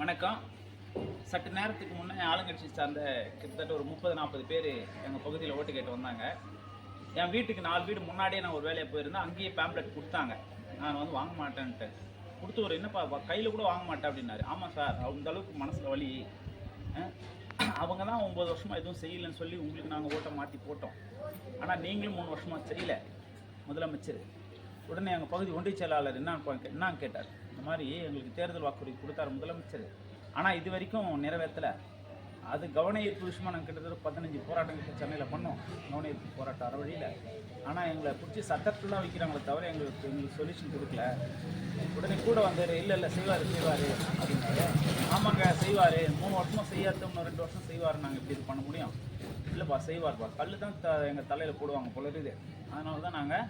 வணக்கம். சற்று நேரத்துக்கு முன்னே ஆளுங்கட்சி சார்ந்த கிட்டத்தட்ட ஒரு முப்பது நாற்பது பேர் எங்கள் பகுதியில் ஓட்டு கேட்டு வந்தாங்க. என் வீட்டுக்கு நாலு வீடு முன்னாடியே நான் ஒரு வேலையை போயிருந்தேன். அங்கேயே பேம்ப்ளெட் கொடுத்தாங்க. நான் வந்து வாங்க மாட்டேன்ட்டு. கொடுத்து ஒரு என்னப்பா கையில் கூட வாங்க மாட்டேன் அப்படின்னாரு. ஆமாம் சார் அந்த அளவுக்கு மனசில் வலி. அவங்க தான் ஒம்பது வருஷமாக எதுவும் செய்யலைன்னு சொல்லி உங்களுக்கு நாங்கள் ஓட்டை மாற்றி போட்டோம். ஆனால் நீங்களும் மூணு வருஷமாக செய்யலை. முதலமைச்சர். உடனே எங்கள் பகுதி ஒன்றிய செயலாளர் என்ன என்னன்னு கேட்டார். மாதிரி எங்களுக்கு தேர்தல் வாக்குறுதி கொடுத்தார் முதலமைச்சர். ஆனால் இது வரைக்கும் நிறைவேற்றலை. அது கவன ஈர்ப்பு விஷயமா நாங்கள் கிட்டத்தட்ட பதினஞ்சு போராட்டங்கள் சென்னையில் பண்ணோம். கவன ஈர்ப்பு போராட்டம் அற வழியில். ஆனால் எங்களை பிடிச்சி சட்டத்துலாம் வைக்கிறாங்களே தவிர எங்களுக்கு எங்களுக்கு சொல்யூஷன் கொடுக்கல. உடனே கூட வந்தார் இல்லை இல்லை செய்வார் செய்வார் அப்படின்னாரு. ஆமாங்க செய்வார். மூணு வருஷம் செய்யாது இன்னும் ரெண்டு வருஷம் செய்வார். நாங்கள் இப்படி இது பண்ண முடியும்? இல்லைப்பா செய்வார்ப்பா. கல் தான் த எங்கள் தலையில் போடுவாங்க போல இருக்குது. அதனால தான் நாங்கள்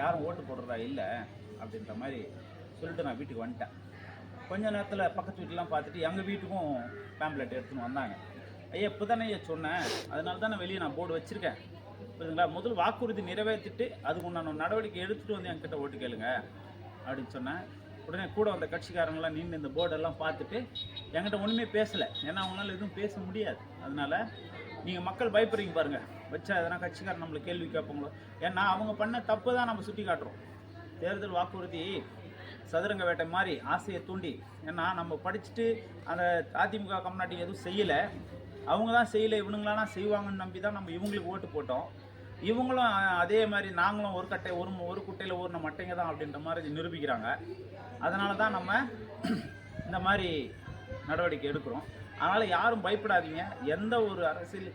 யாரும் ஓட்டு போடுறதா இல்லை அப்படின்ற மாதிரி சொல்லிட்டு நான் வீட்டுக்கு வந்துட்டேன். கொஞ்ச நேரத்தில் பக்கத்து வீட்டுலாம் பார்த்துட்டு எங்கள் வீட்டுக்கும் பேம்ப்ளெட் எடுத்துன்னு வந்தாங்க. ஐயா இப்போ தானே ஐயா சொன்னேன். அதனால தான் நான் வெளியே நான் போர்டு வச்சுருக்கேன். புரியுதுங்களா? முதல் வாக்குறுதி நிறைவேற்றிட்டு அதுக்கு உண்டான நடவடிக்கை எடுத்துகிட்டு வந்து என்கிட்ட ஓட்டு கேளுங்க அப்படின்னு சொன்னேன். உடனே கூட வந்த கட்சிக்காரங்களாம் நின்று இந்த போர்டெல்லாம் பார்த்துட்டு என்கிட்ட ஒன்றுமே பேசலை. ஏன்னா அவங்களால எதுவும் பேச முடியாது. அதனால நீங்கள் மக்கள் பயப்படுறீங்க பாருங்கள் வச்சா எதனா கட்சிக்காரன் நம்மளை கேள்வி கேட்பாங்களோ? ஏன்னா அவங்க பண்ண தப்பு தான் நம்ம சுட்டி காட்டுறோம் தேர்தல் வாக்குறுதி சதுரங்க வேட்டை மாதிரி ஆசையை தூண்டி ஏன்னா நம்ம படிச்சுட்டு அந்த அதிமுக கம்நாட்டி எதுவும் செய்யலை. அவங்க தான் செய்யலை இவனுங்களாம் செய்வாங்கன்னு நம்பி தான் நம்ம இவங்களுக்கு ஓட்டு போட்டோம். இவங்களும் அதே மாதிரி நாங்களும் ஒரு கட்டை ஒரு ஒரு குட்டையில் ஊறின மட்டைங்க தான் அப்படின்ற மாதிரி நிரூபிக்கிறாங்க. அதனால தான் நம்ம இந்த மாதிரி நடவடிக்கை எடுக்கிறோம். அதனால் யாரும் பயப்படாதீங்க. எந்த ஒரு அரசியல்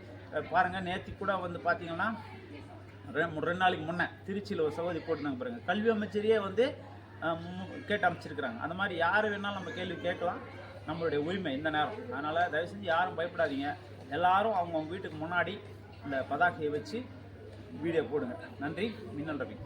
பாருங்கள் நேற்று கூட வந்து பார்த்தீங்கன்னா ரெண்டு நாளைக்கு முன்னே திருச்சியில் ஒரு சகோதரி போட்டுனாங்க பாருங்கள் கல்வி அமைச்சரையே வந்து கேட்டு அமைச்சிருக்கிறாங்க. அந்த மாதிரி யார் வேணாலும் நம்ம கேள்வி கேட்கலாம். நம்மளுடைய உரிமை இந்த நேரம். அதனால் தயவு செஞ்சு யாரும் பயப்படாதீங்க. எல்லாரும் அவங்கவுங்க வீட்டுக்கு முன்னாடி இந்த பதாகையை வச்சு வீடியோ போடுங்க. நன்றி. மின்னல் ரவி.